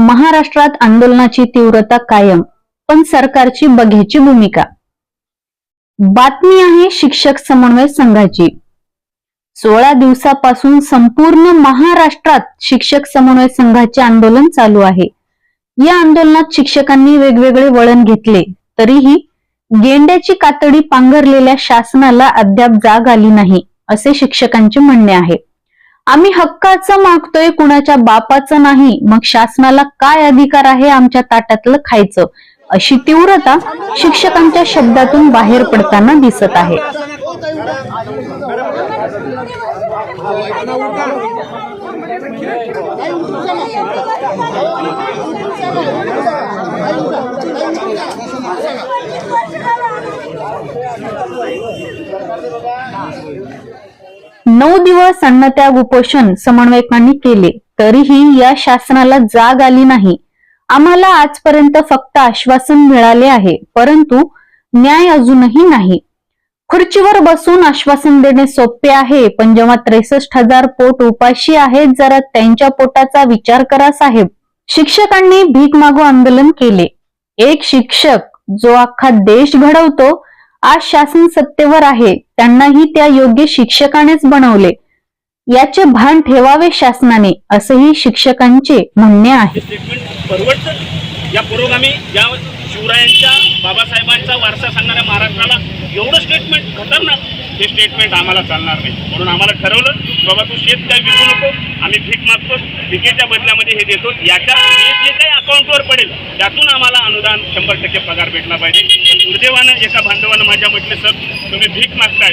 महाराष्ट्रात आंदोलनाची तीव्रता कायम पण सरकारची बघ्याची भूमिका. बातमी आहे शिक्षक समन्वय संघाची. सोळा दिवसापासून संपूर्ण महाराष्ट्रात शिक्षक समन्वय संघाचे आंदोलन चालू आहे. या आंदोलनात शिक्षकांनी वेगवेगळे वळण घेतले तरीही गेंड्याची कातडी पांघरलेल्या शासनाला अद्याप जाग आली नाही असे शिक्षकांचे म्हणणे आहे. आम्ही हक्काचं मागतोय कुणाच्या बापाचं नाही. मग शासनाला काय अधिकार आहे आमच्या ताटातलं खायचं? अशी तीव्रता शिक्षकांच्या शब्दातून बाहेर पडताना दिसत आहे. नऊ दिवस अन्नत्याग उपोषण समन्वयकांनी केले तरीही या शासनाला जाग आली नाही. आम्हाला आजपर्यंत फक्त आश्वासन मिळाले आहे परंतु न्याय अजूनही नाही. खुर्चीवर बसून आश्वासन देणे सोपे आहे पण जेव्हा त्रेसष्ट हजार पोट उपाशी आहेत जरा त्यांच्या पोटाचा विचार करा साहेब. शिक्षकांनी भीक मागो आंदोलन केले. एक शिक्षक जो अख्खा देश घडवतो आज शासन सत्तेवर आहे. त्यांनाही त्या योग्य शिक्षकानेच बनवले. याचे भान ठेवावे शासनाने असेही शिक्षकांचे म्हणणे आहे. स्टेटमेंट परवडतं? या पुरोगामी या शिवरायांच्या बाबासाहेबांचा वारसा सांगणाऱ्या महाराष्ट्राला एवढं स्टेटमेंट खतरनाक हे स्टेटमेंट आम्हाला चालणार नाही. म्हणून आम्हाला ठरवलं बाबा तू शेत काय विकू नको आम्ही भीक मागतो भीकेच्या बदल्यामध्ये हे देतो. याच्या जे काही अकाउंटवर पडेल त्यातून आम्हाला अनुदान शंभर टक्के पगार भेटला पाहिजे. दुर्दैवानं एका बांधवानं माझ्या म्हटले सर तुम्ही भीक मागताय.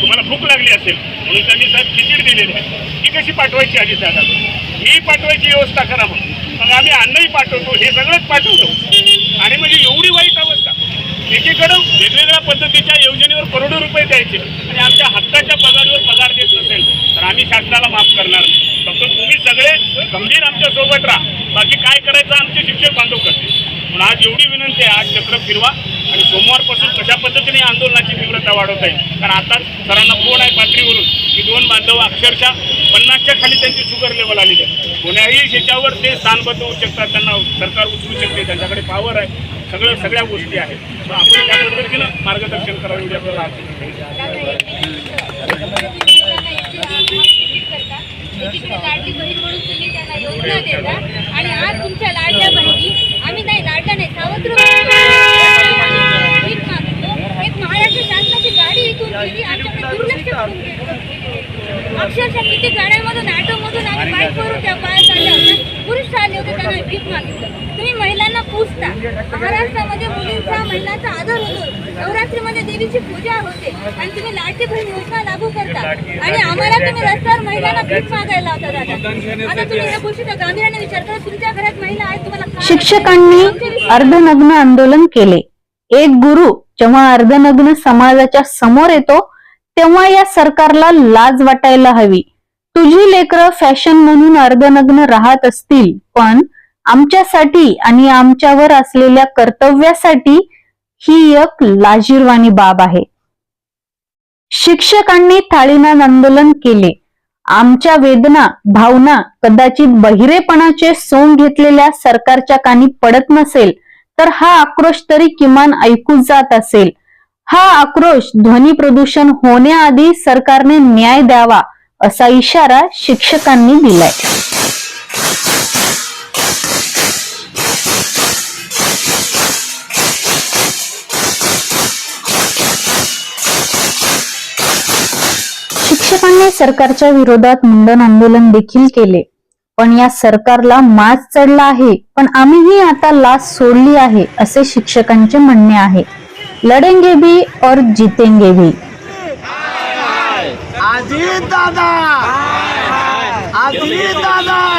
तुम्हाला भूक लागली असेल. म्हणून त्यांनी सर तिकीट दिलेली आहे. ती कशी पाठवायची आधी साहेब? ही पाठवायची व्यवस्था करा मग. मग आम्ही अन्नही पाठवतो हे सगळंच पाठवतो. आणि म्हणजे एवढी वाईट अवस्था. एकीकडं वेगवेगळ्या पद्धतीच्या योजनेवर करोडो रुपये द्यायचे आणि आमच्या हक्काच्या पगारावर पगार देत नसेल तर आम्ही शासनाला माफ करणार नाही. फक्त तुम्ही सगळे गंभीर आमच्यासोबत राहा. बाकी काय करायचं आमचे शिक्षक बांधव करतील. म्हणून आज एवढी विनंती आहे. आज चक्र फिरवा. आणि सोमवारपासून कशा पद्धतीने आंदोलनाची तीव्रता वाढवता येईल? कारण आता सरांना फोन आहे पातळीवरून की दोन बांधव अक्षरशः पन्नासच्या खाली त्यांची शुगर लेवल आलेली आहे. कोण्याही ह्याच्यावर ते स्थानबद्ध होऊ शकतात त्यांना सरकार उचलू शकते त्यांच्याकडे पॉवर आहे. सगळं सगळ्या गोष्टी आहेत. मग आपण त्या पद्धतीनं मार्गदर्शन करावं एवढी आपल्याला आशा आहे. एकीकडे लाडकी बहीण म्हणून तुम्ही त्यांना योजना देता आणि आज तुमच्या लाडक्या बहिणी आम्ही नाही लाडक्या नाही सावत्र भीक मागतो एक महाराष्ट्र शासनाची गाडी इथून गेली आमच्याकडे दुर्लक्ष करून गेलं. अक्षरशः किती गाड्यांमधून ऑटोमधून आम्ही बाईकवरून त्या चालल्या होत्या. पुरुष चालले होते त्यांना भीक मागितलं. तुम्ही महिलांना पूजता. महाराष्ट्रामध्ये मुलींचा महिलांचा आदर होतो. नवरात्रीमध्ये देवीची पूजा होते. आणि तुम्ही लाडकी बहीण योजना लागू करता. आणि आम्हाला तुम्ही रस्त्यावर महिलांना भीक मागायला होता दादा. आता तुम्ही या गोष्टीचा गांभीर्याने विचार करा. तुमच्या घरात महिला आहेत तुम्हाला शिक्षकांनी अर्धनग्न आंदोलन केले. एक गुरु जेव्हा अर्धनग्न समाजाच्या समोर येतो तेव्हा या सरकारला लाज वाटायला हवी. तुझी लेकरं फॅशन म्हणून अर्धनग्न राहत असतील पण आमच्यासाठी आणि आमच्यावर असलेल्या कर्तव्यासाठी ही एक लाजीरवाणी बाब आहे. शिक्षकांनी थाळीनाद आंदोलन केले. आमच्या वेदना भावना कदाचित बहिरेपणाचे सोंग घेतलेल्या सरकारच्या कानी पडत नसेल तर हा आक्रोश तरी किमान ऐकू जात असेल. हा आक्रोश ध्वनी प्रदूषण होण्याआधी सरकारने न्याय द्यावा असा इशारा शिक्षकांनी दिलाय. शिक्षकांनी सरकारच्या विरोधात मुंडन आंदोलन देखील केले. पण या सरकारला माज चढला आहे. पण आम्हीही आता लाच सोडली आहे असे शिक्षकांचे म्हणणे आहे. लड़ेंगे भी और जीतेंगे भी। अजीत दादा। अजीत दादा।